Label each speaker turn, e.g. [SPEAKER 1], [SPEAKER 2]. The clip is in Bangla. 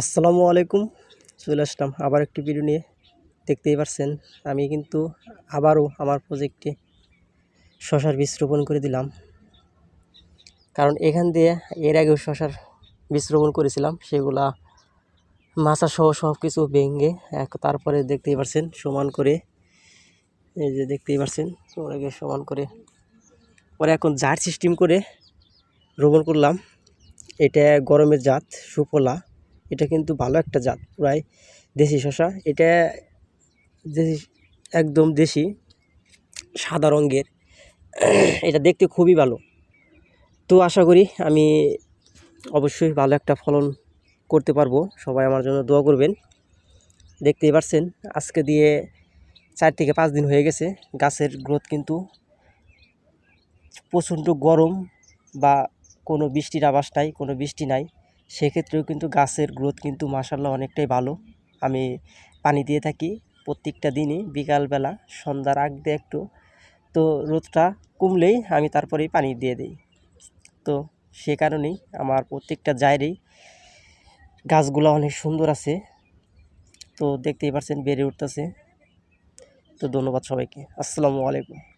[SPEAKER 1] আসসালামু আলাইকুম, চলে আসলাম আবার একটি ভিডিও নিয়ে। দেখতেই পারছেন, আমি কিন্তু আবারও আমার প্রজেক্টে শশার বীজ রোপণ করে দিলাম। কারণ এখান দিয়ে এর আগেও শশার বীজ রোপণ করেছিলাম, সেগুলা মাছা সহ সব কিছু ভেঙে তারপরে দেখতেই পারছেন, সমান করে, এই যে দেখতেই পারছেন ওটাকে সমান করে। পরে এখন জার সিস্টেম করে রোপণ করলাম। এটা গরমের জাত, সুফলা। এটা কিন্তু ভালো একটা জাত, প্রায় দেশি শশা এটা দেশি, একদম দেশি, সাদা রঙের। এটা দেখতে খুবই ভালো। তো আশা করি আমি অবশ্যই ভালো একটা ফলন করতে পারব। সবাই আমার জন্য দোয়া করবেন। দেখতেই পারছেন, আজকে দিয়ে চার থেকে পাঁচ দিন হয়ে গেছে। গাছের গ্রোথ কিন্তু প্রচণ্ড গরম বা কোনো বৃষ্টির আভাস নাই, কোনো বৃষ্টি নাই। সেক্ষেত্রেও কিন্তু গাছের গ্রোথ কিন্তু মাসাল্লাহ অনেকটাই ভালো। আমি পানি দিয়ে থাকি প্রত্যেকটা দিনই, বিকালবেলা, সন্ধ্যার আগ দিয়ে একটু। তো রোদটা কমলেই আমি তারপরেই পানি দিয়ে দিই। তো সে কারণেই আমার প্রত্যেকটা জায়গায় গাছগুলো অনেক সুন্দর আছে। তো দেখতেই পারছেন বেড়ে উঠতেছে। তো ধন্যবাদ সবাইকে। আসসালামু আলাইকুম।